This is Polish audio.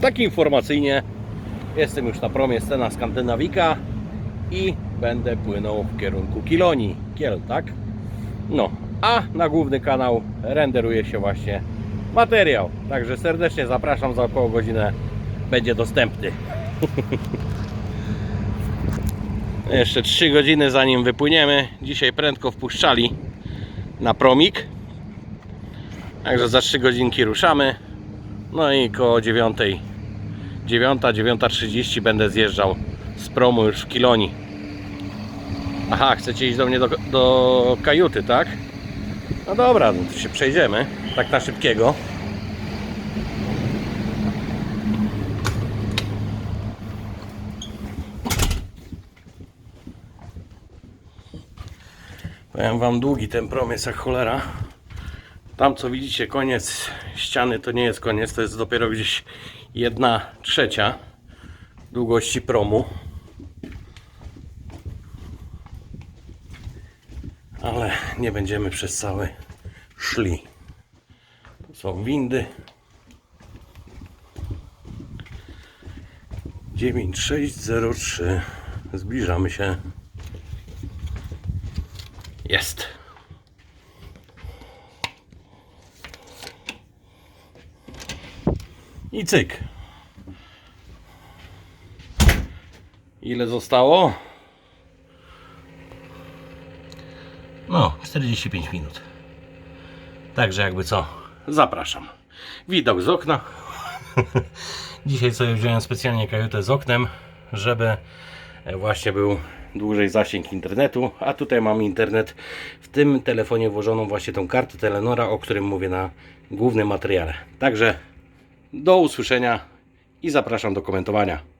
Tak informacyjnie jestem już na promie Scena Skandynawika i będę płynął w kierunku Kilonii, Kiel, tak? No, a na główny kanał renderuje się właśnie materiał. Także serdecznie zapraszam, za około godzinę będzie dostępny. Jeszcze 3 godziny zanim wypłyniemy. Dzisiaj prędko wpuszczali na promik. Także za 3 godzinki ruszamy. No i koło 9, 9, 9.30 będę zjeżdżał z promu już w Kilonii. Aha, chcecie iść do mnie do, do kajuty, tak? No dobra, no to się przejdziemy. Tak na szybkiego. Powiem wam, długi ten prom jest jak cholera. Tam co widzicie, koniec ściany to nie jest koniec, to jest dopiero gdzieś jedna trzecia długości promu. Ale nie będziemy przez cały szli. Tu są windy. 9603. Zbliżamy się. Jest. I cyk. Ile zostało? No, 45 minut. Także jakby co, zapraszam. Widok z okna. Dzisiaj sobie wziąłem specjalnie kajutę z oknem, żeby właśnie był dłużej zasięg internetu, a tutaj mam internet w tym telefonie włożoną właśnie tą kartę Telenora, o którym mówię na głównym materiale. Także do usłyszenia i zapraszam do komentowania.